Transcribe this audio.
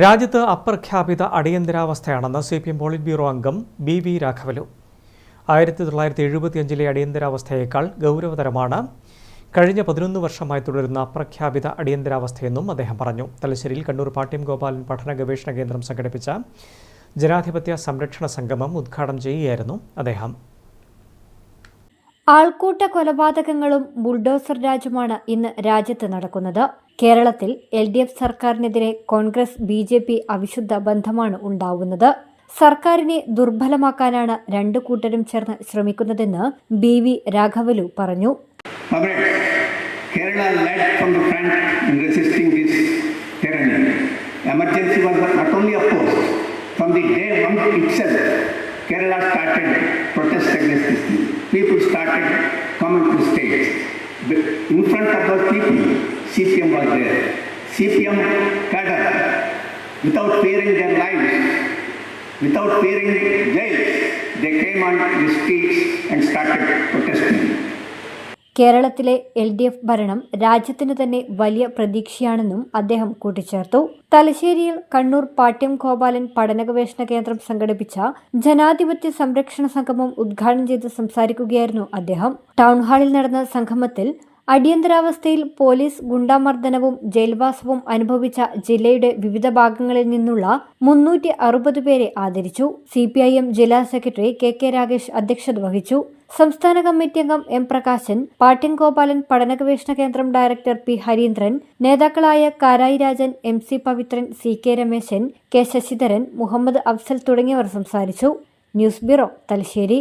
രാജ്യത്ത് അപ്രഖ്യാപിത അടിയന്തരാവസ്ഥയാണെന്ന് C P M polit bureau അംഗം ബി വി രാഘവലു. ആയിരത്തി തൊള്ളായിരത്തി എഴുപത്തിയഞ്ചിലെ അടിയന്തരാവസ്ഥയേക്കാൾ ഗൗരവതരമാണ്. കഴിഞ്ഞ പതിനൊന്ന് വർഷമായി തുടരുന്ന അപ്രഖ്യാപിത അടിയന്തരാവസ്ഥയെന്നും അദ്ദേഹം പറഞ്ഞു. തലശ്ശേരിയിൽ കണ്ണൂർ പാട്യം ഗോപാലൻ പഠന ഗവേഷണ കേന്ദ്രം സംഘടിപ്പിച്ച ജനാധിപത്യ സംരക്ഷണ സംഗമം ഉദ്ഘാടനം ചെയ്യുകയായിരുന്നു അദ്ദേഹം. ആൾക്കൂട്ട കൊലപാതകങ്ങളും ബുൾഡോസർ രാജുമാണ് ഇന്ന് രാജ്യത്ത് നടക്കുന്നത്. കേരളത്തിൽ എൽ ഡി എഫ് സർക്കാരിനെതിരെ കോൺഗ്രസ് ബി ജെ പി അവിശുദ്ധ ബന്ധമാണ് ഉണ്ടാവുന്നത്. സർക്കാരിനെ ദുർബലമാക്കാനാണ് രണ്ടു കൂട്ടരും ചേർന്ന് ശ്രമിക്കുന്നതെന്ന് ബി വി രാഘവലു പറഞ്ഞു. emergency was not only opposed from the day one itself kerala started protesting. People started coming to the states. In front of those people, CPM was there. CPM cadre, without fearing their lives, without fearing jails, they came on the streets and started protesting. കേരളത്തിലെ L D F ഭരണം രാജ്യത്തിന് തന്നെ വലിയ പ്രതീക്ഷയാണെന്നും അദ്ദേഹം കൂട്ടിച്ചേർത്തു. തലശ്ശേരിയിൽ കണ്ണൂർ പാട്യം ഗോപാലൻ പഠന ഗവേഷണ കേന്ദ്രം സംഘടിപ്പിച്ച ജനാധിപത്യ സംരക്ഷണ സംഗമം ഉദ്ഘാടനം ചെയ്ത് സംസാരിക്കുകയായിരുന്നു അദ്ദേഹം. ടൗൺഹാളിൽ നടന്ന സംഗമത്തിൽ അടിയന്തരാവസ്ഥയിൽ പോലീസ് ഗുണ്ടാമർദ്ദനവും ജയിൽവാസവും അനുഭവിച്ച ജില്ലയുടെ വിവിധ ഭാഗങ്ങളിൽ നിന്നുള്ള മുന്നൂറ്റി അറുപത് പേരെ ആദരിച്ചു. സി പി ഐ എം ജില്ലാ സെക്രട്ടറി കെ കെ രാഗേഷ് അധ്യക്ഷത വഹിച്ചു. സംസ്ഥാന കമ്മിറ്റി അംഗം എം പ്രകാശൻ പാട്യം ഗോപാലൻ പഠന ഗവേഷണ കേന്ദ്രം ഡയറക്ടർ പി ഹരീന്ദ്രൻ നേതാക്കളായ Karayi Rajan M C Pavithran C K Rameshan K Sasidharan Muhammad Afsal തുടങ്ങിയവർ സംസാരിച്ചു. News bureau Thalassery.